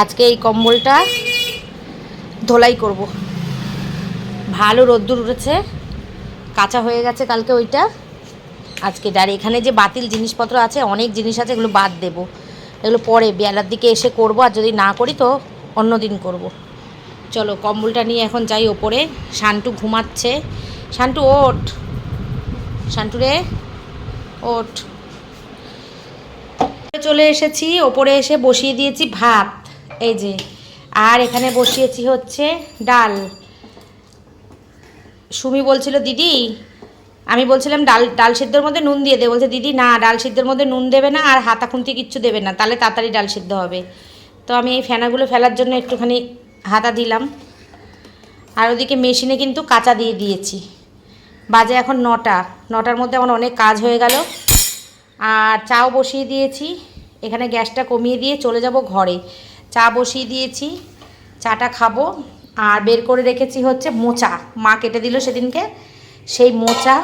আজকে এই কম্বলটা ধোলাই করব। ভালো রোদ্দুর উঠেছে, কাঁচা হয়ে গেছে কালকে ওইটা। আজকে আর এখানে যে বাতিল জিনিসপত্র আছে, অনেক জিনিস আছে, এগুলো বাদ দেব। এগুলো পরে বেলার দিকে এসে করব, আর যদি না করি তো অন্য দিন করব। চলো কম্বলটা নিয়ে এখন যাই ওপরে। শান্টু ঘুমাচ্ছে। শান্টু, ওঠ। শান্টু রে, ওঠ। চলে এসেছি, ওপরে এসে বসিয়ে দিয়েছি ভাত। এই যে, আর এখানে বসিয়েছি হচ্ছে ডাল। সুমি বলছিল, দিদি, আমি বলছিলাম ডাল ডাল সিদ্ধর মধ্যে নুন দিয়ে দে। বলছে, দিদি, না, ডাল সিদ্ধর মধ্যে নুন দেবে না আর হাতা খুন্তি কিচ্ছু দেবে না। তাহলে তাড়াতাড়ি ডাল সিদ্ধ হবে। তো আমি এই ফেনাগুলো ফেলার জন্য একটুখানি হাতা দিলাম। আর ওদিকে মেশিনে কিন্তু কাঁচা দিয়ে দিয়েছি। বাজে এখন নটা। নটার মধ্যে আমার অনেক কাজ হয়ে গেল। আর চাও বসিয়ে দিয়েছি। এখানে গ্যাসটা কমিয়ে দিয়ে চলে যাব ঘরে। চা বসিয়ে দিয়েছি, চাটা খাব, আর বের করে রেখেছি হচ্ছে মোচা। মা কেটে দিল সেদিনকে। সেই মোচা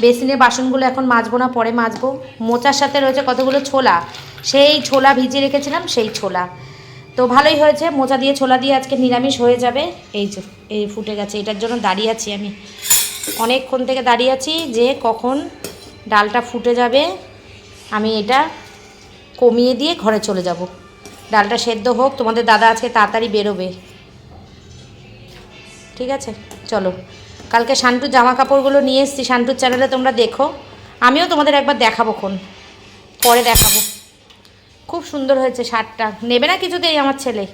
বেসিনে বাসনগুলো এখন মাজবো না, পরে মাজবো। মোচার সাথে রয়েছে কতগুলো ছোলা? সেই ছোলা ভিজিয়ে রেখেছিলাম, সেই ছোলা। তো ভালোই হয়েছে, মোচা দিয়ে ছোলা দিয়ে আজকে নিরামিষ হয়ে যাবে। এই যে, এই ফুটে গেছে, এটার জন্য দাঁড়িয়ে আছি আমি। অনেকক্ষণ থেকে দাঁড়িয়ে আছি যে কখন ডালটা ফুটে যাবে। আমি এটা কমিয়ে দিয়ে ঘরে চলে যাব। ডালটা সেদ্ধ হোক, তোমাদের দাদা আজকে তাড়াতাড়ি বেরোবে। ঠিক আছে? চলো। কালকে শান্টুর জামা কাপড়গুলো নিয়ে এসেছি, শান্টুর চ্যানেলে তোমরা দেখো। আমিও তোমাদের একবার দেখাবো খন পরে দেখাবো। খুব সুন্দর হয়েছে শার্টটা। নেবে না কিছুতেই আমার ছেলে?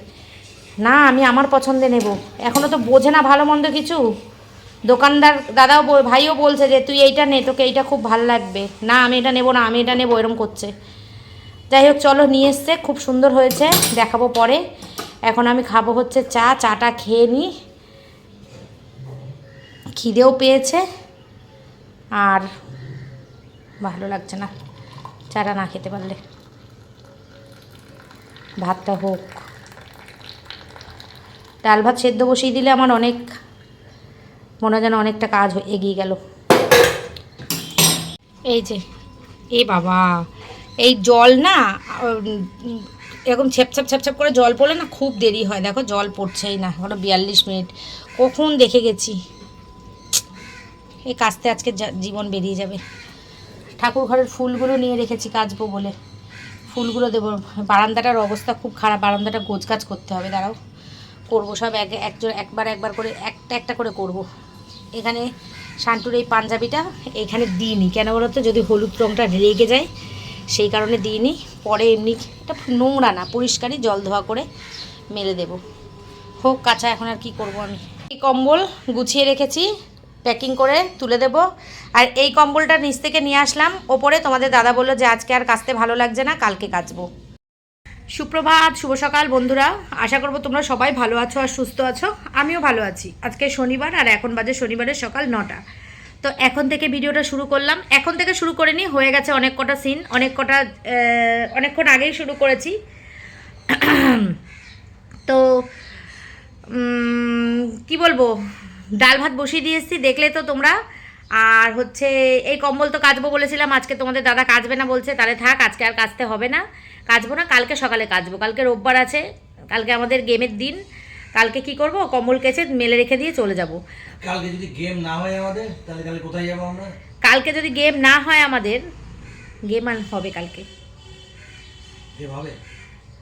না, আমি আমার পছন্দে নেব। এখনও তো বোঝে না ভালো মন্দ কিছু। দোকানদার দাদাও ভাইও বলছে যে, তুই এইটা নে, তোকে এইটা খুব ভালো লাগবে। না, আমি এটা নেব না, আমি এটা নেব, এরম করছে। যাই হোক, চলো নিয়ে এসছে, খুব সুন্দর হয়েছে, দেখাবো পরে। এখন আমি খাব হচ্ছে চা, চাটা খেয়ে নিই খিদেও পেয়েছে, আর ভালো লাগছে না। চাটা না খেতে পারলে। ভাতটা হোক। ডাল ভাত সেদ্ধ বসিয়ে দিলে আমার অনেক, মনে যেন অনেকটা কাজ এগিয়ে গেল। এই যে, এ বাবা এই জল না এরকম ছেপ ছেপ ছেপ ছেপ করে জল পড়লে না খুব দেরি হয়। দেখো জল পড়ছেই না, এখনও বিয়াল্লিশ মিনিট। কখন দেখে গেছি। এই কাজতে আজকে জীবন বেরিয়ে যাবে। ঠাকুর ঘরের ফুলগুলো নিয়ে রেখেছি কাচবো বলে। ফুলগুলো দেবো। বারান্দাটার অবস্থা খুব খারাপ। বারান্দাটা গোছ গোছগাছ করতে হবে, দাঁড়াও। করব সব এক, একজন, একবার একবার করে, একটা একটা করে করব। এখানে শান্তুর এই পাঞ্জাবিটা এখানে দিইনি। কেন বলো তো যদি হলুদ রঙটা রেগে যায় সেই কারণে দিইনি। পরে এমনি এটা নোংরা না, পরিষ্কারই জল ধোয়া করে মেলে দেব। হোক, কাঁচা এখন আর কি করব আমি। এই কম্বল গুছিয়ে রেখেছি প্যাকিং করে তুলে দেব। আর এই কম্বলটা নিচ থেকে নিয়ে আসলাম। ওপরে তোমাদের দাদা বলল যে আজকে আর কাচতে ভালো লাগছে না, কালকে কাচবো। সুপ্রভাত, শুভ সকাল বন্ধুরা। আশা করব তোমরা সবাই ভালো আছো আর সুস্থ আছো। আমিও ভালো আছি। আজকে শনিবার আর এখন বাজে শনিবারের সকাল নটা। তো এখন থেকে ভিডিওটা শুরু করলাম। এখন থেকে শুরু করিনি, হয়ে গেছে অনেক কটা সিন অনেক কটা অনেকক্ষণ আগেই শুরু করেছি। তো কি বলব? ডাল ভাত বসিয়ে দিয়ে এসেছি, দেখলে তো তোমরা। আর হচ্ছে, এই কম্বল তো কাচবো বলেছিলাম, আজকে তোমাদের দাদা কাচবে না বলছে, তাহলে থাক, আজকে আর কাচতে হবে না। কাচবো না, কালকে সকালে কাচবো, কালকে রোববার আছে, কালকে আমাদের গেমের দিন। কালকে কি করব? কম্বল কেচে মেলে রেখে দিয়ে চলে যাব। কালকে যদি গেম না হয় আমাদের তাহলে কালকে কোথায় যাব আমরা? কালকে যদি গেম না হয় আমাদের গেম আর হবে কালকে। গেম হবে?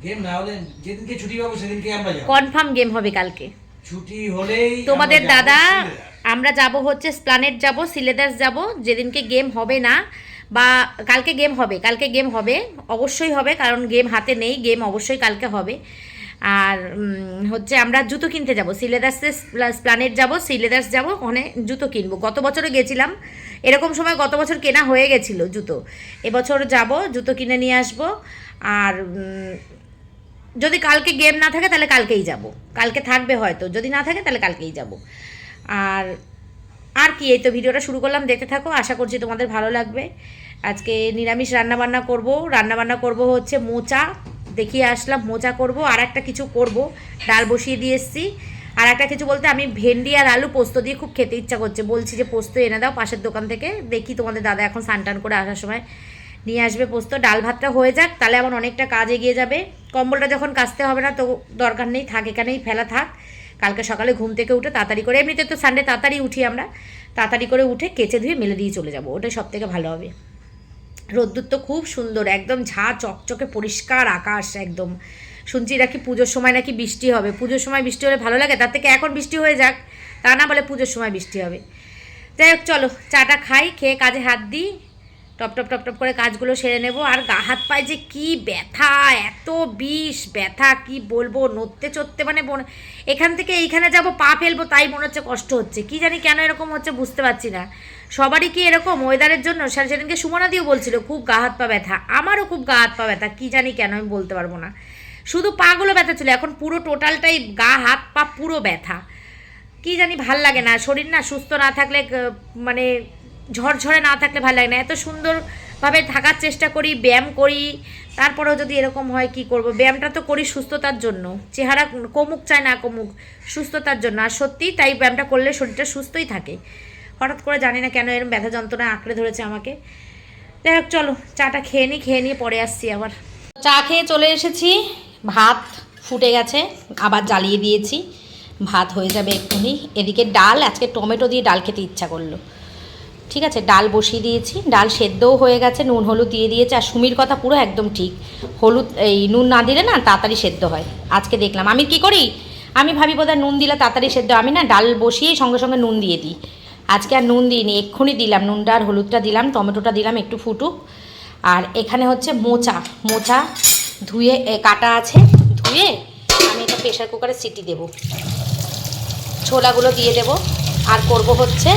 গেম না হলে যেদিনকে ছুটি পাবো সেদিনকে আমরা যাব। কনফার্ম গেম হবে কালকে। ছুটি হলেই তোমাদের দাদা আমরা যাব হচ্ছে স্প্লানেট যাব সিলেদাস যাব যেদিনকে গেম হবে না বা কালকে গেম হবে কালকে গেম হবে অবশ্যই হবে কারণ গেম হাতে নেই গেম অবশ্যই কালকে হবে। আর হচ্ছে আমরা জুতো কিনতে যাব। সিলেদাসে স্প্লানেট যাব সিলেদাস যাব, ওখানে জুতো কিনবো। গত বছরও গেছিলাম। এরকম সময় গত বছর কেনা হয়ে গেছিল জুতো। এবছর যাব, জুতো কিনে নিয়ে আসব। আর যদি কালকে গেম না থাকে তাহলে কালকেই যাব। কালকে থাকবে হয়তো। যদি না থাকে তাহলে কালকেই যাব। আর আর কি? এই তো ভিডিওটা শুরু করলাম। দেখতে থাকো। আশা করছি তোমাদের ভালো লাগবে। আজকে নিরামিষ রান্নাবান্না করব। রান্নাবান্না করব হচ্ছে মোচা। দেখিয়ে আসলাম মোচা করব আর একটা কিছু করব। ডাল বসিয়ে দিয়ে এসেছি। আর একটা কিছু বলতে, আমি ভেন্ডি আর আলু পোস্ত দিয়ে খুব খেতে ইচ্ছা করছে। বলছি যে, পোস্ত এনে দাও পাশের দোকান থেকে। দেখি তোমাদের দাদা এখন স্নান টান করে আসার সময় নিয়ে আসবে পোস্ত। ডাল ভাতটা হয়ে যাক, তাহলে আমার অনেকটা কাজ এগিয়ে যাবে। কম্বলটা যখন কাচতে হবে না, তো দরকার নেই, থাক, এখানেই ফেলা থাক। কালকে সকালে ঘুম থেকে উঠে তাড়াতাড়ি করে, এমনিতে তো সানডে তাড়াতাড়ি উঠি আমরা। তাড়াতাড়ি করে উঠে কেচে ধুয়ে মেলে দিয়ে চলে যাব। ওটাই সব থেকে ভালো হবে। রোদ্দুর তো খুব সুন্দর, একদম ঝা চকচকে পরিষ্কার আকাশ একদম। শুনছি নাকি পুজোর সময় নাকি বৃষ্টি হবে। পুজোর সময় বৃষ্টি হলে ভালো লাগে? তার থেকে এখন বৃষ্টি হয়ে যাক, তা না বলে পুজোর সময় বৃষ্টি হবে। যাই হোক, চলো, চাটা খাই, খেয়ে কাজে হাত দিই। টপ টপ টপ টপ করে কাজগুলো সেরে নেব। আর গা, হাত পায়ে যে কি ব্যথা, এত বিষ, ব্যথা, কি বলব, নড়তে চড়তে মানে এখান থেকে এইখানে যাব, পা ফেলব, তাই মনে হচ্ছে কষ্ট হচ্ছে। কি জানি কেন এরকম হচ্ছে বুঝতে পারছি না। সবারই কি এরকম ওয়েদারের জন্য? সেদিনকে সুমনা দিও বলছিল, খুব গা, হাত পা ব্যথা। আমারও খুব গা, হাত পা ব্যথা, কি জানি কেন আমি বলতে পারব না। শুধু পাগুলো ব্যথা ছিল, এখন পুরো টোটালটাই গা, হাত পা পুরো ব্যথা। কি জানি ভালো লাগে না, শরীর না সুস্থ না থাকলে মানে ঝরঝরে না থাকলে ভালো লাগে না। এত সুন্দরভাবে থাকার চেষ্টা করি, ব্যায়াম করি, তারপরেও যদি এরকম হয় কি করব? ব্যায়ামটা তো করি সুস্থতার জন্য। চেহারা কমুক চায় না কমুক, সুস্থতার জন্য। আর সত্যিই তাই ব্যায়ামটা করলে শরীরটা সুস্থই থাকে। হঠাৎ করে জানি না কেন এরকম ব্যথা যন্ত্রণা আঁকড়ে ধরেছে আমাকে। যাই হোক, চলো, চাটা খেয়ে নিই খেয়ে নিয়ে পরে আসছি আবার। চা খেয়ে চলে এসেছি। ভাত ফুটে গেছে, আবার জ্বালিয়ে দিয়েছি। ভাত হয়ে যাবে এক্ষুনি। এদিকে ডাল, আজকে টমেটো দিয়ে ডাল খেতে ইচ্ছা করল। ঠিক আছে, ডাল বসিয়ে দিয়েছি। ডাল সেদ্ধও হয়ে গেছে, নুন, হলুদ দিয়ে দিয়েছে, আর সুমির কথা পুরো একদম ঠিক। হলুদ, এই নুন না দিলে না তাড়াতাড়ি সেদ্ধ হয়। আজকে দেখলাম। আমি কি করি? আমি ভাবি বোধহয় নুন দিলে তাড়াতাড়ি সেদ্ধ আমি না ডাল বসিয়েই সঙ্গে সঙ্গে নুন দিয়ে দিই। আজকে আর নুন দিইনি, এক্ষুনি দিলাম। নুনটা আর হলুদটা দিলাম, টমেটোটা দিলাম, একটু ফুটুক। আর এখানে হচ্ছে মোচা। মোচা ধুয়ে কাটা আছে। ধুয়ে আমি এটা প্রেশার কুকারে সিটি দেবো। ছোলাগুলো দিয়ে দেব। আর করব হচ্ছে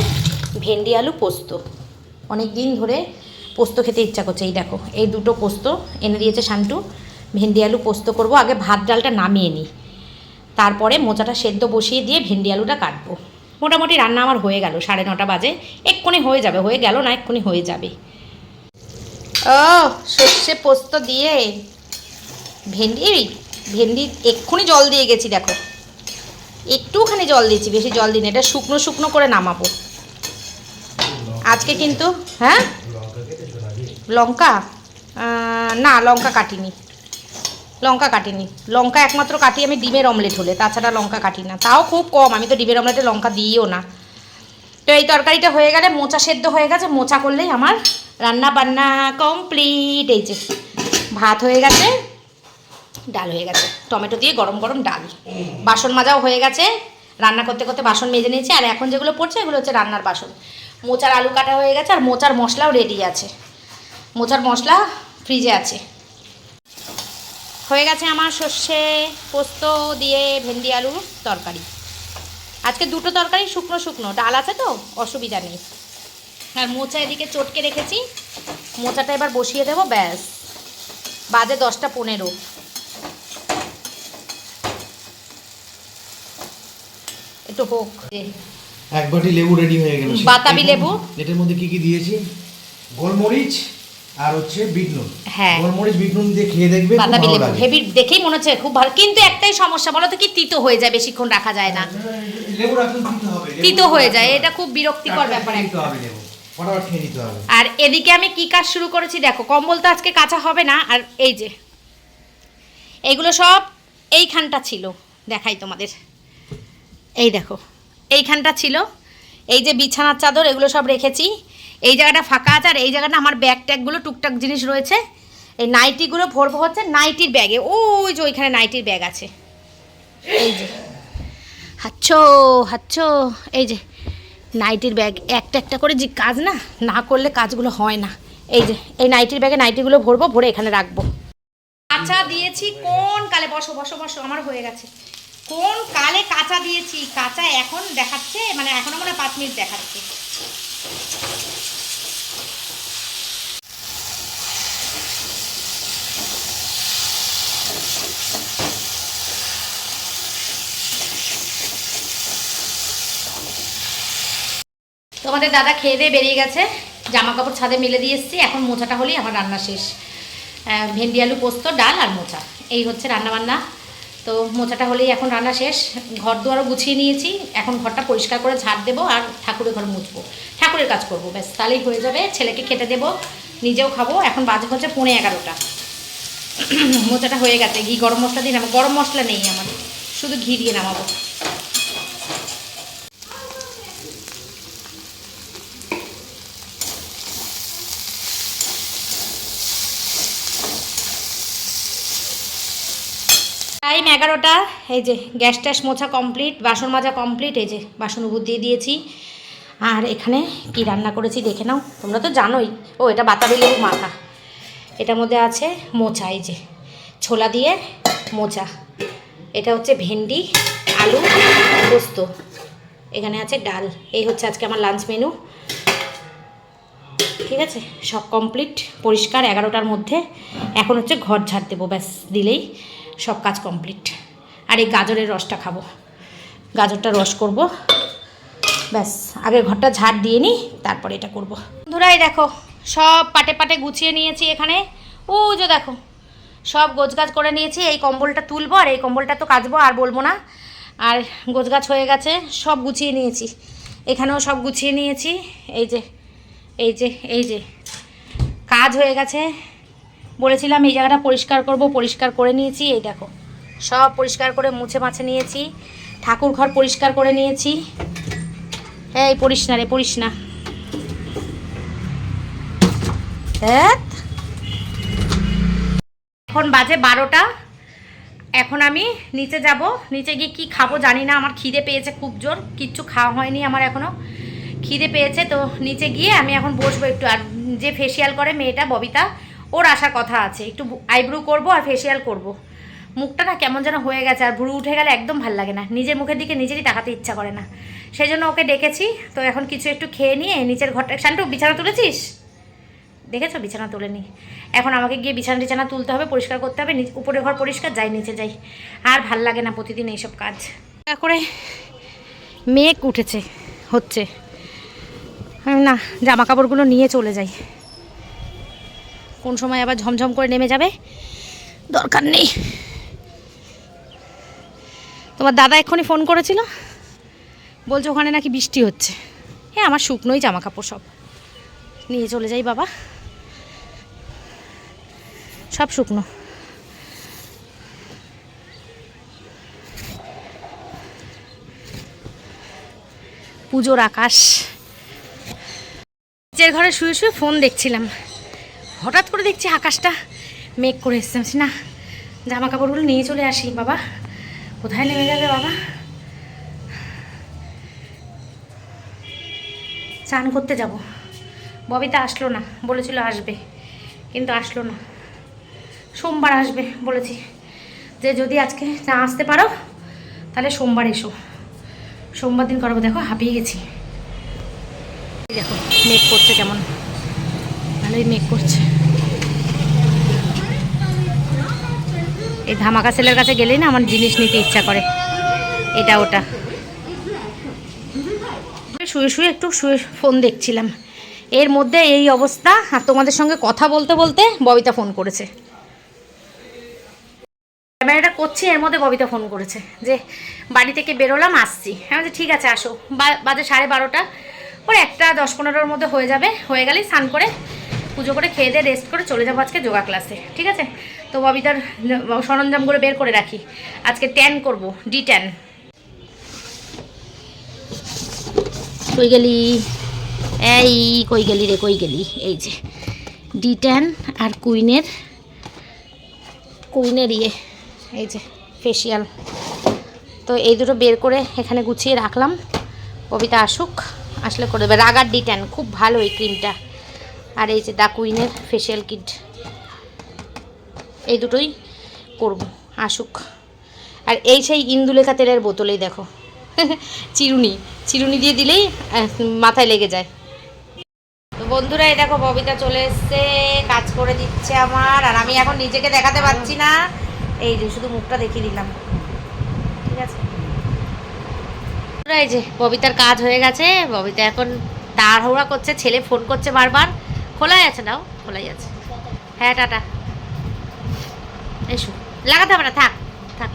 ভেন্ডি, আলু, পোস্ত। অনেক দিন ধরে পোস্ত খেতে ইচ্ছা করছে। এই দেখো, এই দুটো পোস্ত এনে দিয়েছে শান্টু। ভেন্ডি, আলু, পোস্ত করব। আগে ভাত ডালটা নামিয়ে নিই। তারপরে মোচাটা সেদ্ধ বসিয়ে দিয়ে ভেন্ডি, আলুটা কাটবো। মোটামুটি রান্না আমার হয়ে গেল, সাড়ে নটা বাজে। এক্ষুনি হয়ে যাবে, হয়ে গেল না, এক্ষুনি হয়ে যাবে। ও, সর্ষে পোস্ত দিয়ে ভেন্ডি ভেন্ডি এক্ষুনি জল দিয়ে গেছি, দেখো। একটুখানি জল দিয়েছি, বেশি জল দিন এটা শুকনো শুকনো করে নামাবো। আজকে কিন্তু হ্যাঁ? লঙ্কা? না, লঙ্কা কাটিনি। লঙ্কা কাটিনি। লঙ্কা একমাত্র কাটি আমি ডিমের অমলেট হলে, তাছাড়া লঙ্কা কাটি না। তাও খুব কম, আমি তো ডিমের অমলেটে লঙ্কা দিইও না। তো এই তরকারিটা হয়ে গেলে মোচা সেদ্ধ হয়ে গেছে, মোচা করলেই আমার রান্না বান্না কমপ্লিট এই যে, ভাত হয়ে গেছে, ডাল হয়ে গেছে। টমেটো দিয়ে গরম গরম ডাল। বাসন মাজাও হয়ে গেছে। রান্না করতে করতে বাসন মেজে নিয়েছি, আর এখন যেগুলো পড়ছে, এগুলো হচ্ছে রান্নার বাসন। মোচার আলু কাটা হয়ে গেছে আর মোচার মশলাও রেডি আছে। মোচার মশলা ফ্রিজে আছে। হয়ে গেছে আমার সর্ষে পোস্ত দিয়ে ভেন্ডি আলুর তরকারি। আজকে দুটো তরকারি শুকনো শুকনো, ডাল আছে তো? অসুবিধা নেই। আর মোচা এদিকে চটকে রেখেছি। মোচাটা এবার বসিয়ে দেবো, ব্যাস। বাজে দশটা পনেরো। একটু হোক। এক বাটি লেবু রেডি হয়ে গেল বাতাবি লেবু। এটার মধ্যে কি কি দিয়েছি? গোলমরিচ আর হচ্ছে বিট নুন হ্যাঁ। গোলমরিচ বিট নুন দিয়ে খেয়ে দেখবে খুব বাতাবি লেবু। হেভি দেখেই মনে হচ্ছে খুব ভালো। কিন্তু একটাই সমস্যা বলো তো কি তিতো হয়ে যায় বেশিক্ষণ রাখা যায় না। লেবু রাখুন দিতে হবে। তিতো হয়ে যায়। এটা খুব বিরক্তিকর ব্যাপার একটা। হবে লেবু। ফটাফট খেয়ে নিতে হবে। আর এদিকে আমি কি কাজ শুরু করেছি দেখো কম্বল তো আজকে কাঁচা হবে না। আর এই যে এইগুলো সব এইখানটা ছিল। দেখাই তোমাদের। এই দেখো। এইখানটা ছিল। এই যে বিছানার চাদর, এগুলো সব রেখেছি। এই জায়গাটা ফাঁকা আছে, আর এই জায়গাটা আমার ব্যাগ ট্যাগগুলো টুকটাক জিনিস রয়েছে। এই নাইটিগুলো ভরবো হচ্ছে নাইটির ব্যাগে ওই যে ওইখানে নাইটির ব্যাগ আছে। এই যে। হাচ্ছো হাচ্ছো। এই যে নাইটির ব্যাগ একটা একটা করে যে কাজ না না করলে কাজগুলো হয় না। এই যে, এই নাইটির ব্যাগে নাইটিগুলো ভরবো, ভরে এখানে রাখব। আচ্ছা দিয়েছি কোন কালে? বসো বসো বসো, আমার হয়ে গেছে। কোন কালে কাঁচা দিয়েছি? কাঁচা এখন দেখাচ্ছে মানে এখনও মনে পাঁচ মিনিট দেখাচ্ছে। তোমাদের দাদা খেয়ে দিয়ে বেরিয়ে গেছে। জামা কাপড় ছাদে মেলে দিয়ে এসেছি। এখন মোচাটা হলেই আমার রান্না শেষ। ভেন্ডি, আলু, পোস্ত, ডাল আর মোচা। এই হচ্ছে রান্না বান্না তো মোচাটা হলেই এখন রান্না শেষ। ঘর দুয়ারও গুছিয়ে নিয়েছি। এখন ঘরটা পরিষ্কার করে ঝাড় দেবো আর ঠাকুরের ঘর মুছবো। ঠাকুরের কাজ করব, ব্যাস, তাহলেই হয়ে যাবে। ছেলেকে খেতে দেবো, নিজেও খাব। এখন বাজে হচ্ছে পৌনে এগারোটা। মোচাটা হয়ে গেছে, ঘি গরম মশলা দিয়ে নামাবো। গরম মশলা নেই আমার। শুধু ঘি দিয়ে নামাবো। টাইম এগারোটা, এই যে গ্যাস ট্যাস মোছা কমপ্লিট, বাসন মাজা কমপ্লিট, এই যে বাসন উপর দিয়ে দিয়েছি। আর এখানে কি রান্না করেছি দেখে নাও, তোমরা তো জানোই। ও, এটা বাতাবি লেবু মাখা এটার মধ্যে আছে মোচা, এই যে ছোলা দিয়ে মোচা। এটা হচ্ছে ভেন্ডি, আলু, পোস্ত। এখানে আছে ডাল। এই হচ্ছে আজকে আমার লাঞ্চ মেনু। ঠিক আছে? সব কমপ্লিট, পরিষ্কার, এগারোটার মধ্যে। এখন হচ্ছে ঘর ঝাড় দেবো, ব্যাস, দিলেই। সব কাজ কমপ্লিট। আর এই গাজরের রসটা খাব। গাজরটা রস করব। ব্যাস, আগে ঘরটা ঝাড় দিয়ে নিই তারপরে এটা করব। বন্ধুরাই দেখো, সব পাটে পাটে গুছিয়ে নিয়েছি এখানে। ও যে দেখো, সব গোছগাছ করে নিয়েছি। এই কম্বলটা তুলবো আর এই কম্বলটা তো কাচবো, আর বলব না। আর গোছগাছ হয়ে গেছে, সব গুছিয়ে নিয়েছি। এখানেও সব গুছিয়ে নিয়েছি। এই যে এই যে এই যে, কাজ হয়ে গেছে। বলেছিলাম, এই জায়গাটা পরিষ্কার করব, পরিষ্কার করে নিয়েছি, এই দেখো। সব পরিষ্কার করে মুছে মাছে নিয়েছি, ঠাকুর ঘর পরিষ্কার করে নিয়েছি। এই পড়িস না রে পড়িস না। এখন বাজে বারোটা। এখন আমি নিচে যাব। নিচে গিয়ে কি খাব জানি না, আমার খিদে পেয়েছে খুব জোর। কিচ্ছু খাওয়া হয়নি আমার এখনও। খিদে পেয়েছে তো নিচে গিয়ে আমি এখন বসবো একটু। আর যে ফেসিয়াল করে মেয়েটা, ববিতা ওর আসার কথা আছে। একটু আইব্রু করব আর ফেসিয়াল করব। মুখটা না কেমন যেন হয়ে গেছে আর ভুরু উঠে গেলে একদম ভালো লাগে না। নিজের মুখের দিকে নিজেরই তাকাতে ইচ্ছা করে না। সেই জন্য ওকে ডেকেছি। তো এখন কিছু একটু খেয়ে নিয়ে নিচের ঘরটা শান্টু, বিছানা তুলেছিস? দেখেছ? বিছানা তুলে নি এখন আমাকে গিয়ে বিছানা টিছানা তুলতে হবে, পরিষ্কার করতে হবে। উপরের ঘর পরিষ্কার, যাই নিচে যাই। আর ভালো লাগে না প্রতিদিন এইসব কাজ। করে মেঘ উঠেছে, হচ্ছে। না জামা কাপড়গুলো নিয়ে চলে যাই। কোন সময় আবার ঝমঝম করে নেমে যাবে? দরকার নেই। তোমার দাদা এক্ষুনি ফোন করেছিল? বলছে ওখানে নাকি বৃষ্টি হচ্ছে। হ্যাঁ আমার শুকনোই জামা কাপড় সব। নিয়ে চলে যাই বাবা। সব শুকনো। পুজোর আকাশ। নিচের ঘরে শুয়ে শুয়ে ফোন দেখছিলাম। হঠাৎ করে দেখছি আকাশটা মেঘ করে এসছে। না জামা কাপড়গুলো নিয়ে চলে আসি বাবা। কোথায় নেমে যাবে বাবা? চান করতে যাব। ববিতা আসলো না, বলেছিল আসবে, কিন্তু আসলো না। সোমবার আসবে, বলেছি। যে যদি আজকে না আসতে পারো, তাহলে সোমবার এসো। সোমবার দিন করব। দেখো, হাঁপিয়ে গেছি। দেখো, মেঘ করছে কেমন। ভালোই মেঘ করছে। এই ধামাকা সেলের কাছে গেলেই না আমার জিনিস নিতে ইচ্ছা করে। এটা ওটা। শুয়ে শুয়ে একটু শুয়ে ফোন দেখছিলাম। এর মধ্যে এই অবস্থা, আর তোমাদের সঙ্গে কথা বলতে বলতে ববিতা ফোন করেছে। ক্যামেরাটা করছি, এর মধ্যে ববিতা ফোন করেছে যে, বাড়ি থেকে বেরোলাম, আসছি। হ্যাঁ বলছি, ঠিক আছে, আসো। বাজে সাড়ে বারোটা। ওর একটা দশ পনেরোর মধ্যে হয়ে যাবে। হয়ে গেলেই স্নান করে পুজো করে খেয়ে দিয়ে রেস্ট করে চলে যাব আজকে যোগা ক্লাসে ঠিক আছে? তো ববিতার সরঞ্জামগুলো বের করে রাখি। আজকে ট্যান করব ডি ট্যান কই গেলি? এই কই গেলি রে, কই গেলি? এই যে ডি ট্যান আর কুইনের কুইনের ইয়ে এই যে ফেসিয়াল তো এই দুটো বের করে এখানে গুছিয়ে রাখলাম। কবিতা আসুক, আসলে করে দেবে। রাগার ডি ট্যান খুব ভালো এই ক্রিমটা আর এই যে দা কুইনের ফেসিয়াল কিট এই দুটোই করব, আসুক। আর এই সেই ইন্দুলেখা তেলের বোতলেই দেখো। চিরুনি চিরুনি দিয়ে দিলেই মাথায় লেগে যায়। তো বন্ধুরা, এই দেখো, ববিতা চলে এসছে, কাজ করে দিচ্ছে আমার। আর আমি এখন নিজেকে দেখাতে পারছি না। এই যে, শুধু মুখটা দেখিয়ে দিলাম। ঠিক আছে? এই যে, ববিতার কাজ হয়ে গেছে। ববিতা এখন তাড়াহুড়া করছে, ছেলে ফোন করছে বারবার। খোলাই আছে নাও খোলাই আছে। হ্যাঁ টাটা। এসো। লাগাতে হবে না, থাক থাক।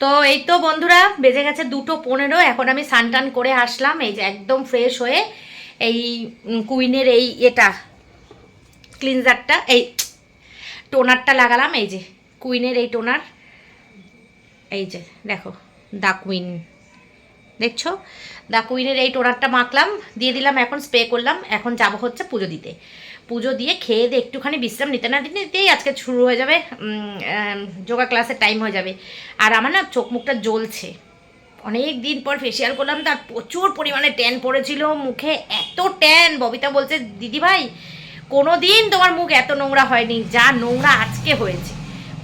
তো এই তো বন্ধুরা, বেজে গেছে দুটো পনেরো, এখন আমি সানটান করে আসলাম, এই যে একদম ফ্রেশ হয়ে এই কুইনের এই এটা ক্লিনজারটা এই টোনারটা লাগালাম, এই যে কুইনের এই টোনার। এই যে, দেখো, দা কুইন। দেখছ? দা কুইনের এই টোনারটা মাখলাম, দিয়ে দিলাম, এখন স্প্রে করলাম, এখন যাব হচ্ছে পুজো দিতে। পুজো দিয়ে খেয়ে দিয়ে একটুখানি বিশ্রাম নিতে না নিতেই আজকে শুরু হয়ে যাবে যোগা ক্লাসের টাইম হয়ে যাবে। আর আমার না চোখ মুখটা জ্বলছে। অনেক দিন পর ফেসিয়াল করলাম, তার প্রচুর পরিমাণে ট্যান পড়েছিল, মুখে এত ট্যান ববিতা বলছে, দিদি ভাই কোনো দিন তোমার মুখ এত নোংরা হয়নি, যা নোংরা আজকে হয়েছে।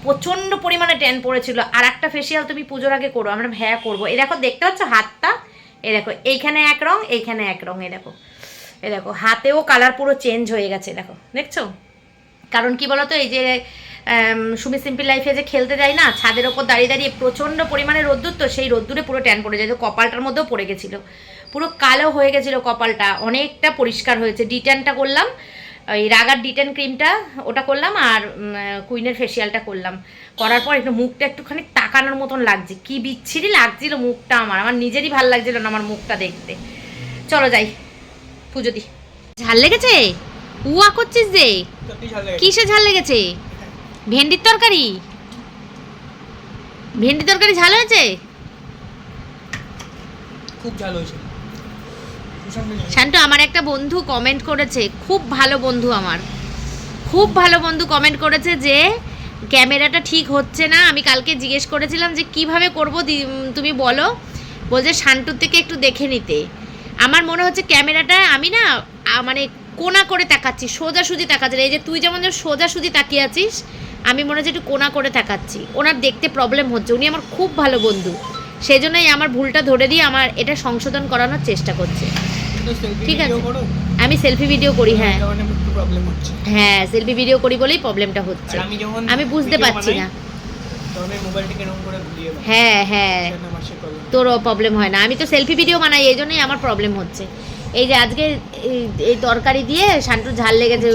প্রচণ্ড পরিমাণে ট্যান পড়েছিল। আর একটা ফেসিয়াল তুমি পুজোর আগে করো, আমরা হ্যাঁ করব। এই দেখো, দেখতে পাচ্ছ হাতটা? এই দেখো, এইখানে এক রং, এইখানে এক রং, এই দেখো। এই দেখো, হাতেও কালার পুরো চেঞ্জ হয়ে গেছে, দেখো, দেখছ? কারণ কি বলতো, এই যে সুমি সিম্পল লাইফে যে খেলতে যাই না, ছাদের ওপর দাঁড়িয়ে দাঁড়িয়ে প্রচণ্ড পরিমাণে রোদ্দুর, তো সেই রোদ্দুরে পুরো ট্যান পড়ে যায়, তো কপালটার মধ্যেও পড়ে গেছিল। পুরো কালো হয়ে গেছিল কপালটা, অনেকটা পরিষ্কার হয়েছে। ডিট্যানটা করলাম ওই রাগার ডিটেন ক্রিমটা ওটা করলাম আর কুইনের ফেসিয়ালটা করলাম। করার পর একটু মুখটা একটুখানি তাকানোর মতন লাগছে। কি বিচ্ছিরি লাগছিল মুখটা আমার। আমার নিজেরই ভালো লাগছিল না আমার মুখটা দেখতে। চলো যাই পুজো দি ঝাল লেগেছে? উয়া করছিস যে? কিসে ঝাল লেগেছে? ভেন্ডির তরকারি? ভেন্ডি তরকারি ঝাল হয়েছে? খুব ভালো হয়েছে। শান্ত, আমার একটা বন্ধু কমেন্ট করেছে, খুব ভালো বন্ধু আমার। খুব ভালো বন্ধু কমেন্ট করেছে যে, ক্যামেরাটা ঠিক হচ্ছে না। আমি কালকে জিজ্ঞেস করেছিলাম যে, কীভাবে করব? তুমি বলো। বলছে, শান্তুর থেকে একটু দেখে নিতে। আমার মনে হচ্ছে ক্যামেরাটা আমি না মানে কোনা করে তাকাচ্ছি, সোজাসুজি তাকাচ্ছি এই যে তুই যেমন যেমন সোজাসুজি তাকিয়ে আছিস, আমি মনে হচ্ছে একটু কোনা করে তাকাচ্ছি। ওনার দেখতে প্রবলেম হচ্ছে, উনি আমার খুব ভালো বন্ধু। সেই জন্যই আমার ভুলটা ধরে দিয়ে আমার এটা সংশোধন করানোর চেষ্টা করছে। ঠিক আছে। আমি সেলফি ভিডিও করি হ্যাঁ। হ্যাঁ সেলফি ভিডিও করি বলেই প্রবলেমটা হচ্ছে। আমি বুঝতে পারছি না। হ্যাঁ হ্যাঁ। তোরও প্রবলেম হয় না। আমি তো সেলফি ভিডিও বানাই এই জন্যই আমার প্রবলেম হচ্ছে। এই যে আজকে এই- তরকারি দিয়ে শান্টু ঝাল লেগেছে।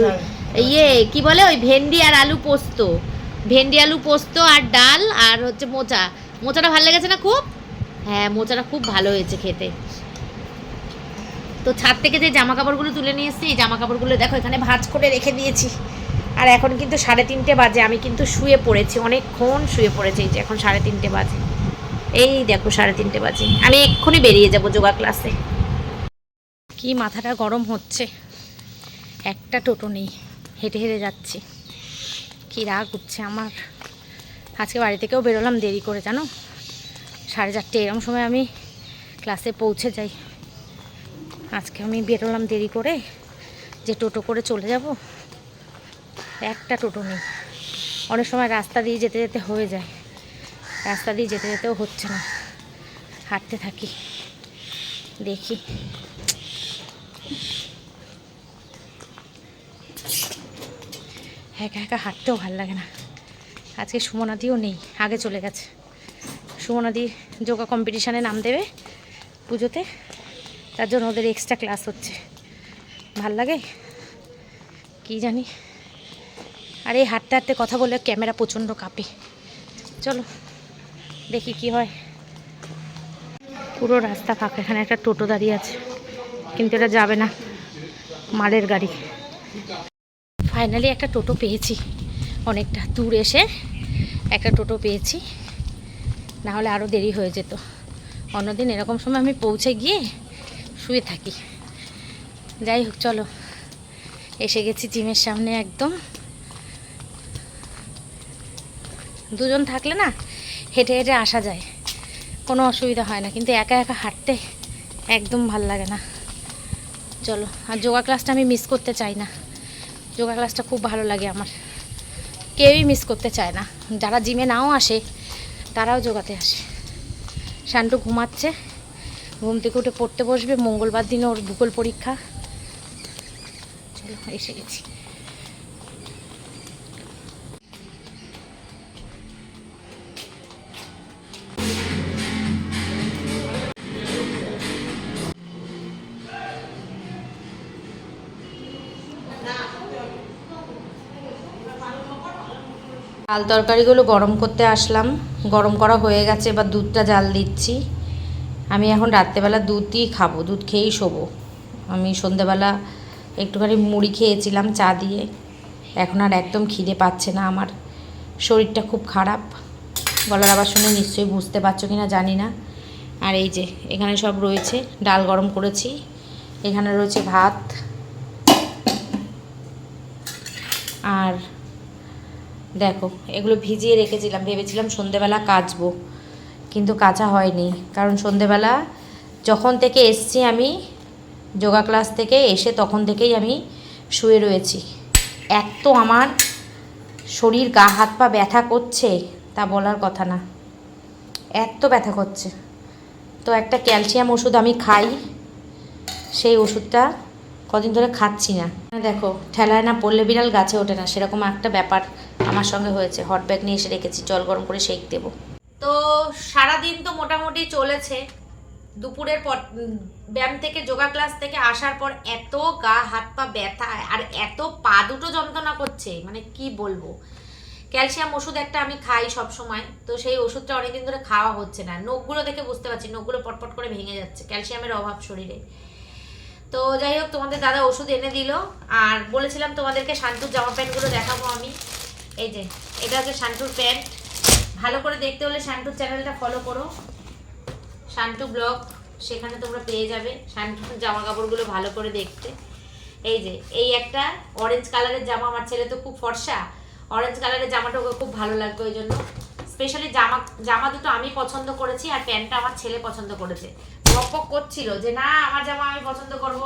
ইয়ে কি বলে ওই ভেন্ডি আর আলু পোস্ত। ভেন্ডি আলু পোস্ত আর ডাল আর হচ্ছে মোচা। মোচাটা ভালো লেগেছে না খুব? হ্যাঁ মোচাটা খুব ভালো হয়েছে খেতে। তো ছাদ থেকে যে জামা কাপড়গুলো তুলে নিয়ে এসেছি, এই জামা কাপড়গুলো দেখো এখানে ভাঁজ করে রেখে দিয়েছি। আর এখন কিন্তু সাড়ে তিনটে বাজে, আমি কিন্তু শুয়ে পড়েছি, অনেকক্ষণ শুয়ে পড়েছি, এই যে এখন সাড়ে তিনটে বাজে। এই দেখো সাড়ে তিনটে বাজে, আমি এক্ষুনি বেরিয়ে যাব যোগা ক্লাসে। কি মাথাটা গরম হচ্ছে? একটা টোটো নেই, হেঁটে হেঁটে যাচ্ছি। কি রাগ উঠছে আমার। আজকে বাড়ি থেকেও বেরোলাম দেরি করে, জানো? সাড়ে চারটে এরকম সময় আমি ক্লাসে পৌঁছে যাই। আজকে আমি বেরোলাম দেরি করে, যে টোটো করে চলে যাব। একটা টোটো নেই। অনেক সময় রাস্তা দিয়ে যেতে যেতে হয়ে যায়। রাস্তা দিয়ে যেতে যেতেও হচ্ছে না। হাঁটতে থাকি। দেখি। একা একা হাঁটতেও ভালো লাগে না। আজকে সুমনাদিও নেই, আগে চলে গেছে। সুমনাদি যোগা কম্পিটিশানে নাম দেবে পুজোতে। তার জন্য ওদের এক্সট্রা ক্লাস হচ্ছে। ভালো লাগে? কি জানি? আর এই হাঁটতে হাঁটতে কথা বলে ক্যামেরা প্রচণ্ড কাঁপে। চলো, দেখি কি হয়। পুরো রাস্তা ফাঁকা, এখানে একটা টোটো দাঁড়িয়ে আছে, কিন্তু এটা যাবে না। মালের গাড়ি। ফাইনালি একটা টোটো পেয়েছি। অনেকটা দূর এসে একটা টোটো পেয়েছি। না হলে আরও দেরি হয়ে যেত। অন্যদিন এরকম সময় আমি পৌঁছে গিয়ে শুয়ে থাকি। যাই হোক, চলো। এসে গেছি জিমের সামনে একদম। দুজন থাকলে না, হেঁটে হেঁটে আসা যায়। কোনো অসুবিধা হয় না, কিন্তু একা একা হাঁটতে একদম ভালো লাগে না। চলো, আর যোগা ক্লাসটা আমি মিস করতে চাই না। যোগা ক্লাসটা খুব ভালো লাগে আমার। কেউই মিস করতে চায় না। যারা জিমে নাও আসে, তারাও যোগাতে আসে। শান্টু ঘুমাচ্ছে। ঘুম থেকে উঠে পড়তে বসবে, মঙ্গলবার দিন ওর ভূগোল পরীক্ষা। চলো, এসে গেছি। ডাল তরকারিগুলো গরম করতে আসলাম। গরম করা হয়ে গেছে, এবার দুধটা জাল দিচ্ছি। আমি এখন রাত্রেবেলা দুধই খাব, দুধ খেয়েই শোবো। আমি সন্ধেবেলা একটুখানি মুড়ি খেয়েছিলাম চা দিয়ে। এখন আর একদম খিদে পাচ্ছে না আমার। শরীরটা খুব খারাপ। গলার আবার শুনে নিশ্চয়ই বুঝতে পারছ কি না জানি না। আর এই যে, এখানে সব রয়েছে, ডাল গরম করেছি। এখানে রয়েছে ভাত। আর দেখো, এগুলো ভিজিয়ে রেখেছিলাম, ভেবেছিলাম সন্ধেবেলা কাচবো। কিন্তু কাচা হয়নি। কারণ সন্ধেবেলা যখন থেকে এসছি আমি, যোগা ক্লাস থেকে এসে তখন থেকেই আমি শুয়ে রয়েছি। এত আমার শরীর, গা, হাত, পা ব্যথা করছে তা বলার কথা না। এত ব্যথা করছে। তো একটা ক্যালসিয়াম ওষুধ আমি খাই, সেই ওষুধটা কদিন ধরে খাচ্ছি না। দেখো, ঠেলায় না পড়লে বিড়াল গাছে ওঠে না, সেরকম একটা ব্যাপার আমার সঙ্গে হয়েছে। হট ব্যাগ নিয়ে এসে রেখেছি, জল গরম করে শেক দেবো। তো সারাদিন তো মোটামুটি চলেছে। দুপুরের পর ব্যায়াম থেকে, যোগা ক্লাস থেকে আসার পর এত গা, হাত পা ব্যথা, আর এত পা দুটো যন্ত্রণা করছে মানে কি বলব? ক্যালসিয়াম ওষুধ একটা আমি খাই সব সময় তো সেই ওষুধটা অনেকদিন ধরে খাওয়া হচ্ছে না। নখগুলো দেখে বুঝতে পারছি, নখগুলো পটপট করে ভেঙে যাচ্ছে, ক্যালসিয়ামের অভাব শরীরে। তো যাই হোক, তোমাদের দাদা ওষুধ এনে দিল, আর বলেছিলাম তোমাদেরকে শান্তুর জামা প্যান্টগুলো দেখাবো আমি। এই যে, এটা হচ্ছে শান্তুর প্যান্ট। ভালো করে দেখতে হলে শান্তুর চ্যানেলটা ফলো করো। শান্টু ব্লগ সেখানে তোমরা পেয়ে যাবে। শান্টুর জামা কাপড়গুলো ভালো করে দেখতে। এই যে, এই একটা অরেঞ্জ কালারের জামা, আমার ছেলে তো খুব ফর্সা। অরেঞ্জ কালারের জামাটা ওকে খুব ভালো লাগবে ওই জন্য। স্পেশালি জামা জামা দুটো আমি পছন্দ করেছি আর প্যান্টটা আমার ছেলে পছন্দ করেছে। বক বক করছিল যে, না, আমার জামা আমি পছন্দ করব।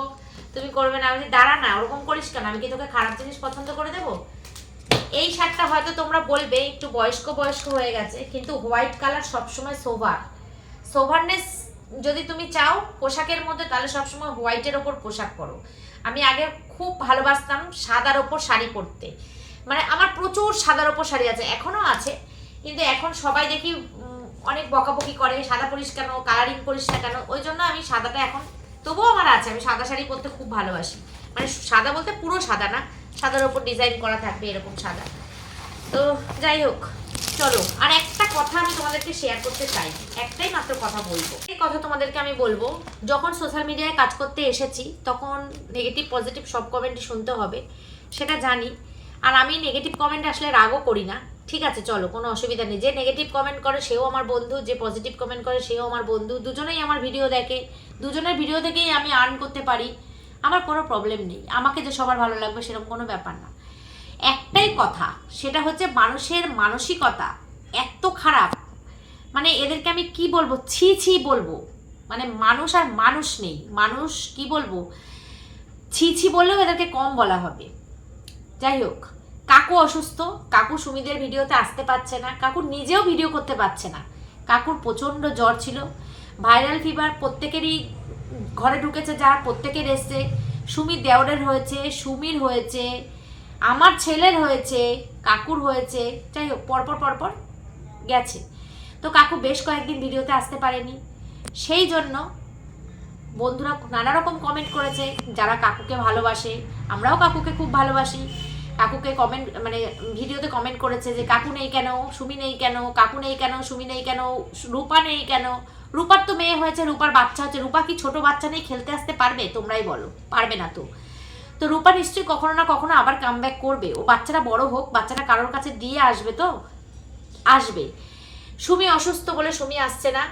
তুমি করবে না। আমি দাঁড়া না, ওরকম করিস কেন? আমি কি তোকে খারাপ জিনিস পছন্দ করে দেবো? এই শার্টটা হয়তো তোমরা বলবে, একটু বয়স্ক বয়স্ক হয়ে গেছে, কিন্তু হোয়াইট কালার সবসময় সোভার। সোভারনেস যদি তুমি চাও পোশাকের মধ্যে, তাহলে সবসময় হোয়াইটের ওপর পোশাক পরো। আমি আগে খুব ভালোবাসতাম সাদার ওপর শাড়ি পরতে। মানে আমার প্রচুর সাদার ওপর শাড়ি আছে, এখনও আছে, কিন্তু এখন সবাই দেখি অনেক বকাবকি করে, সাদা পরিস কেন কালারিং করিস না কেন? ওই জন্য আমি সাদাটা এখন, তবুও আমার আছে, আমি সাদা শাড়ি পরতে খুব ভালোবাসি। মানে সাদা বলতে পুরো সাদা না, সাদার ওপর ডিজাইন করা থাকবে এরকম সাদা। তো যাই হোক, চলো। আর একটা কথা আমি তোমাদেরকে শেয়ার করতে চাই। একটাই মাত্র কথা বলব। এই কথা তোমাদেরকে আমি বলব, যখন সোশ্যাল মিডিয়ায় কাজ করতে এসেছি, তখন নেগেটিভ পজিটিভ সব কমেন্টই শুনতে হবে, সেটা জানি। আর আমি নেগেটিভ কমেন্ট আসলে রাগও করি না। ঠিক আছে, চলো, কোনো অসুবিধা নেই। যে নেগেটিভ কমেন্ট করে, সেও আমার বন্ধু। যে পজিটিভ কমেন্ট করে, সেও আমার বন্ধু। দুজনেই আমার ভিডিও দেখে। দুজনের ভিডিও থেকেই আমি আর্ন করতে পারি। আমার কোনো প্রবলেম নেই। আমাকে যে সবার ভালো লাগবে সেরকম কোনো ব্যাপার না। একটাই কথা, সেটা হচ্ছে মানুষের মানসিকতা এত খারাপ। মানে এদেরকে আমি কি বলব? ছি ছি বলব। মানে মানুষ আর মানুষ নেই। মানুষ কি বলব? ছি ছি বললেও এদেরকে কম বলা হবে। যাই হোক, কাকু অসুস্থ। কাকু সুমিদের ভিডিওতে আসতে পারছে না। কাকু নিজেও ভিডিও করতে পারছে না। কাকুর প্রচণ্ড জ্বর ছিল। ভাইরাল ফিভার প্রত্যেকেরই ঘরে ঢুকেছে, যার প্রত্যেকের এসছে। সুমির দেওরের হয়েছে, সুমির হয়েছে, আমার ছেলের হয়েছে, কাকুর হয়েছে, যাই হোক, পরপর পরপর গেছে। তো কাকু বেশ কয়েকদিন ভিডিওতে আসতে পারেনি। সেই জন্য বন্ধুরা নানা রকম কমেন্ট করেছে, যারা কাকুকে ভালোবাসে, আমরাও কাকুকে খুব ভালোবাসি। কাকুকে কমেন্ট মানে ভিডিওতে কমেন্ট করেছে যে, কাকু নেই কেন? সুমি নেই কেন? কাকু নেই কেন? সুমি নেই কেন? রূপা নেই কেন? রূপার তো মেয়ে হয়েছে, রূপার বাচ্চা হচ্ছে। রূপা কি ছোট বাচ্চা নেই খেলতে আসতে পারবে? তোমরাই বলো। পারবে না তো। তো রূপা নিশ্চয়ই কখনো না কখনো আবার কাম করবে। ও বাচ্চারা বড় হোক বাচ্চারা কারোর কাছে দিয়ে আসবে তো? আসবে। সুমি অসুস্থ বলে সুমি আসছে না।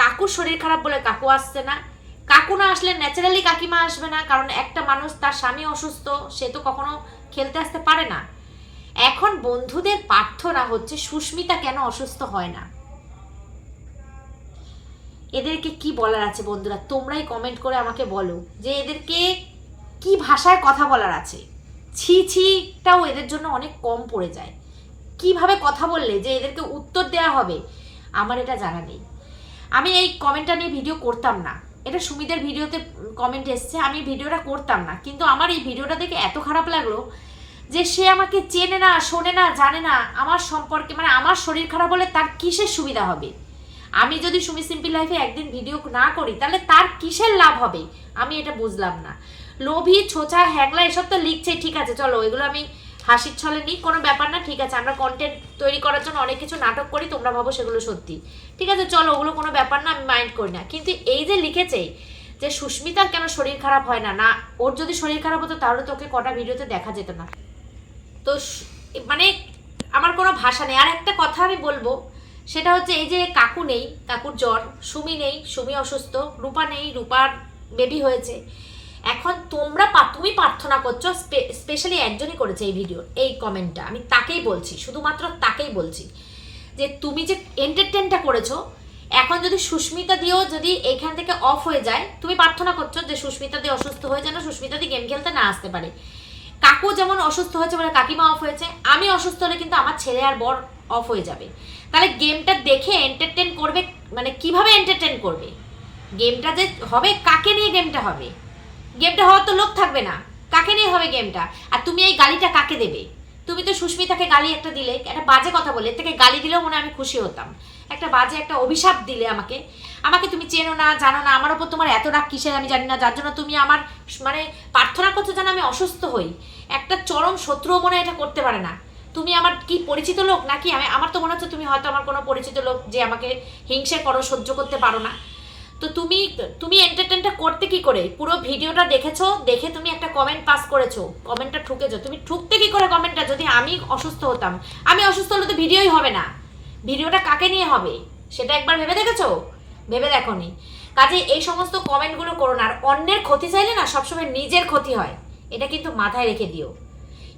কাকুর শরীর খারাপ বলে কাকু আসছে না। কাকু না আসলে ন্যাচারালি কাকিমা আসবে না, কারণ একটা মানুষ তার স্বামী অসুস্থ, সে তো কখনো খেলতে আসতে পারে না। এখন বন্ধুদের প্রার্থনা হচ্ছে সুস্মিতা কেন অসুস্থ হয় না? এদেরকে কি বলার আছে বন্ধুরা? তোমরাই কমেন্ট করে আমাকে বলো যে এদেরকে কি ভাষায় কথা বলার আছে। ছি ছিটাও এদের জন্য অনেক কম পড়ে যায়। কীভাবে কথা বললে যে এদেরকে উত্তর দেওয়া হবে, আমার এটা জানা নেই। আমি এই কমেন্টটা নিয়ে ভিডিও করতাম না। এটা সুমিদের ভিডিওতে কমেন্ট এসছে, আমি ভিডিওটা করতাম না। কিন্তু আমার এই ভিডিওটা দেখে এত খারাপ লাগল যে সে আমাকে চেনে না, শোনে না, জানে না আমার সম্পর্কে মানে আমার শরীর খারাপ হলে তার কিসের সুবিধা হবে? আমি যদি সুমি সিম্পল লাইফে একদিন ভিডিও না করি, তাহলে তার কিসের লাভ হবে? আমি এটা বুঝলাম না। লোভী, ছোচা, হ্যাংলা, এসব তো লিখছে, ঠিক আছে, চলো, এগুলো আমি হাসির ছলে নিই, কোনো ব্যাপার না, ঠিক আছে, আমরা কন্টেন্ট তৈরি করার জন্য অনেক কিছু নাটক করি, তোমরা ভাবো সেগুলো সত্যি। ঠিক আছে, চলো, ওগুলো কোনো ব্যাপার না, আমি মাইন্ড করি না। কিন্তু এই যে লিখেছে যে সুস্মিতার কেন শরীর খারাপ হয় না না, ওর যদি শরীর খারাপ হতো, তাহলে তোকে কটা ভিডিওতে দেখা যেত না। তো মানে আমার কোনো ভাষা নেই। আর একটা কথা আমি বলব সেটা হচ্ছে এই যে কাকু নেই, কাকুর জ্বর, সুমি নেই, সুমি অসুস্থ, রূপা নেই, রূপার বেবি হয়েছে। এখন তোমরা তুমি প্রার্থনা করছ স্পেশালি একজনই করেছে এই ভিডিও এই কমেন্টটা আমি তাকেই বলছি, শুধুমাত্র তাকেই বলছি যে তুমি যে এন্টারটেনটা করেছ, এখন যদি সুস্মিতা দিয়েও যদি এইখান থেকে অফ হয়ে যায়, তুমি প্রার্থনা করছ যে সুস্মিতা দিয়ে অসুস্থ হয়ে যেন সুস্মিতা দিয়ে গেম খেলতে না আসতে পারে। কাকু যেমন অসুস্থ হয়েছে বলে কাকিমা অফ হয়েছে, আমি অসুস্থ হলে কিন্তু আমার ছেলে আর বর অফ হয়ে যাবে। তাহলে গেমটা দেখে এন্টারটেন করবে মানে কীভাবে এন্টারটেন করবে? গেমটা যে হবে, কাকে নিয়ে গেমটা হবে? গেমটা হওয়ার তো লোক থাকবে না। কাকে নিয়ে হবে গেমটা? আর তুমি এই গালিটা কাকে দেবে? তুমি তো সুস্মিতাকে গালি একটা দিলে, একটা বাজে কথা বলে থেকে গালি দিলেও মনে আমি খুশি হতাম। একটা বাজে একটা অভিশাপ দিলে আমাকে। আমাকে তুমি চেনো না, জানো না, আমার ওপর তোমার এত রাগ কিসের আমি জানি না। যার জন্য তুমি আমার মানে প্রার্থনা করছ যেন আমি অসুস্থ হই। একটা চরম শত্রুও মনে এটা করতে পারে না। তুমি আমার কি পরিচিত লোক নাকি? আমি, আমার তো মনে হচ্ছে তুমি হয়তো আমার কোনো পরিচিত লোক যে আমাকে হিংসে করো, সহ্য করতে পারো না। তো তুমি তুমি এন্টারটেনটা করতে কি করে? পুরো ভিডিওটা দেখেছ, দেখে তুমি একটা কমেন্ট পাস করেছ কমেন্টটা ঠুকেছো। তুমি ঠুকতে কি করে কমেন্টটা যদি আমি অসুস্থ হতাম, আমি অসুস্থ হলে তো ভিডিওই হবে না। ভিডিওটা কাকে নিয়ে হবে? সেটা একবার ভেবে দেখেছ? ভেবে দেখো নি। কাজে এই সমস্ত কমেন্টগুলো করো না। আর অন্যের ক্ষতি চাইলে না সবসময় নিজের ক্ষতি হয়। এটা কিন্তু মাথায় রেখে দিও।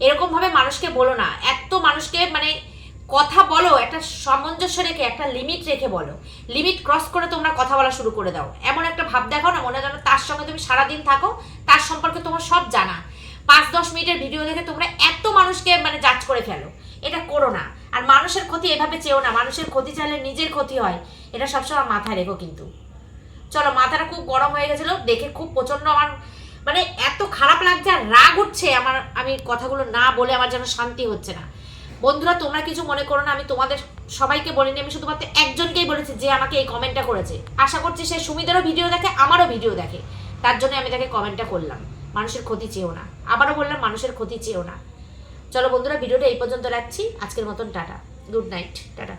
এরকম ভাবে মানুষকে বলো না। এত মানুষকে মানে কথা বলো, একটা সামঞ্জস্য রেখে, একটা লিমিট রেখে বলো। লিমিট ক্রস করে তোমরা কথা বলা শুরু করে দাও। এমন একটা ভাব দেখাও না, মনে যেন তার সঙ্গে তুমি সারাদিন থাকো, তার সম্পর্কে তোমার সব জানা। পাঁচ, দশ মিনিটের ভিডিও দেখে তোমরা এত মানুষকে মানে জাজ করে ফেলো। এটা করো না। আর মানুষের ক্ষতি এভাবে চেও না। মানুষের ক্ষতি চাইলে নিজের ক্ষতি হয়। এটা সবসময় মাথায় রেখো কিন্তু। চলো, মাথাটা খুব গরম হয়ে গেছিল। দেখে খুব প্রচণ্ড আমার মানে এত খারাপ লাগছে আর রাগ উঠছে আমার, আমি কথাগুলো না বলে আমার যেন শান্তি হচ্ছে না। বন্ধুরা, তোমরা কিছু মনে করো না, আমি তোমাদের সবাইকে বলিনি, আমি শুধুমাত্র একজনকেই বলেছি যে আমাকে এই কমেন্টটা করেছে। আশা করছি সে সুমিদেরও ভিডিও দেখে, আমারও ভিডিও দেখে। তার জন্য আমি তাকে কমেন্টটা করলাম। মানুষের ক্ষতি চেয়েও না। আবারও বললাম, মানুষের ক্ষতি চেয়েও না। চলো বন্ধুরা, ভিডিওটা এই পর্যন্ত রাখছি। আজকের মতন টাটা। Good night. টাটা।